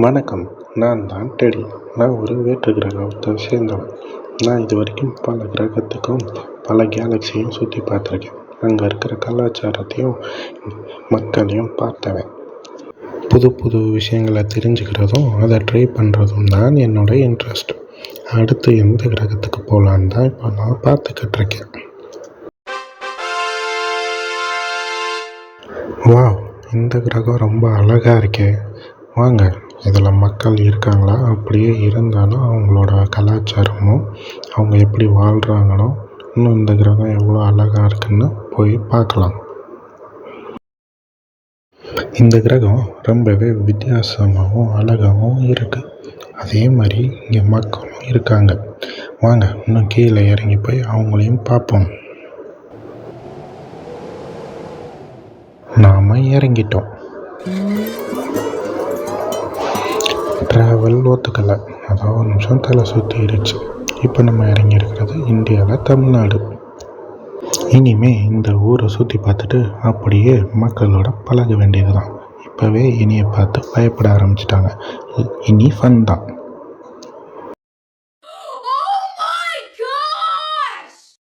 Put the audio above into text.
வணக்கம். நான் தான் டெடி. நான் ஒரு வேற்று கிரகத்தை சேர்ந்தவன். நான் இது வரைக்கும் பல கிரகத்துக்கும் பல கேலக்ஸியும் சுற்றி பார்த்துருக்கேன். அங்கே இருக்கிற கலாச்சாரத்தையும் மக்களையும் பார்த்தவன். புது புது விஷயங்களை தெரிஞ்சுக்கிறதும் அதை ட்ரை பண்ணுறதும் தான் என்னோடய இன்ட்ரெஸ்ட் அடுத்து எந்த கிரகத்துக்கு போகலான்னு தான் இப்போ நான் பார்த்துக்கிட்டு இருக்கேன். வாவ் இந்த கிரகம் ரொம்ப அழகாக இருக்கே. வாங்க இதில் மக்கள் இருக்காங்களா? அப்படியே இருந்தாலும் அவங்களோட கலாச்சாரமும் அவங்க எப்படி வாழ்கிறாங்களோ இன்னும் இந்த கிரகம் எவ்வளோ அழகாக இருக்குன்னு போய் பார்க்கலாம். இந்த கிரகம் ரொம்பவே வித்தியாசமாகவும் அழகாகவும் இருக்குது அதே மாதிரி இங்கே மக்களும் இருக்காங்க. வாங்க இன்னும் கீழே இறங்கி போய் அவங்களையும் பார்ப்போம். நாம் இறங்கிட்டோம். ட்ராவல் ஒத்துக்கலை அதான் ஒரு நிமிஷம் தலை சுற்றிடுச்சு இப்போ நம்ம இறங்கி இருக்கிறது இந்தியாவில் தமிழ்நாடு. இனிமே இந்த ஊரை சுற்றி பார்த்துட்டு அப்படியே மக்களோட பழக வேண்டியது தான் இப்போவே இனியை பார்த்து பயப்பட ஆரம்பிச்சிட்டாங்க. இனி ஃபன் தான்.